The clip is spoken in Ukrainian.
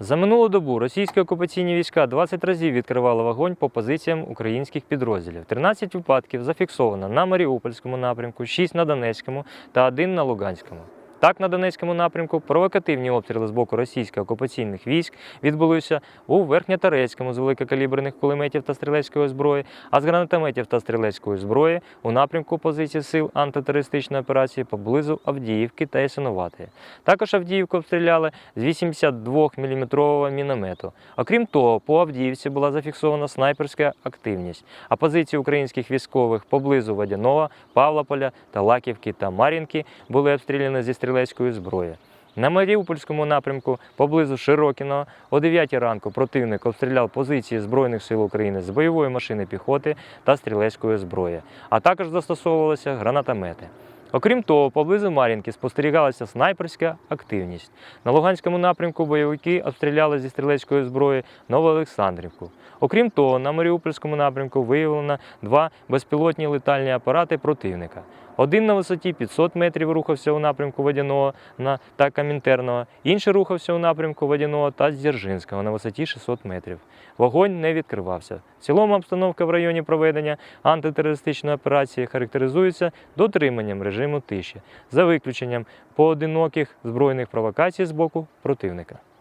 За минулу добу російські окупаційні війська 20 разів відкривали вогонь по позиціям українських підрозділів. 13 випадків зафіксовано на Маріупольському напрямку, 6 на Донецькому та 1 на Луганському. Так, на Донецькому напрямку провокативні обстріли з боку російських окупаційних військ відбулися у Верхньоторецькому з великокаліберних кулеметів та стрілецької зброї, а з гранатометів та стрілецької зброї у напрямку позицій сил антитерористичної операції поблизу Авдіївки та Ясинуватої. Також Авдіївку обстріляли з 82-мм міномету. Окрім того, по Авдіївці була зафіксована снайперська активність, а позиції українських військових поблизу Водяного, Павлополя та Лаківки та Мар'їнки були обстріляні зі стрілецької зброї. На Маріупольському напрямку поблизу Широкіного о 9 ранку противник обстріляв позиції Збройних сил України з бойової машини піхоти та стрілецької зброї, а також застосовувалися гранатомети. Окрім того, поблизу Мар'їнки спостерігалася снайперська активність. На Луганському напрямку бойовики обстріляли зі стрілецької зброї Новоолександрівку. Окрім того, на Маріупольському напрямку виявлено два безпілотні летальні апарати противника. Один на висоті 500 метрів рухався у напрямку Водяного та Камінтерного, інший рухався у напрямку Водяного та Дзержинського на висоті 600 метрів. Вогонь не відкривався. В цілому обстановка в районі проведення антитерористичної операції характеризується дотриманням режиму тиші, за виключенням поодиноких збройних провокацій з боку противника.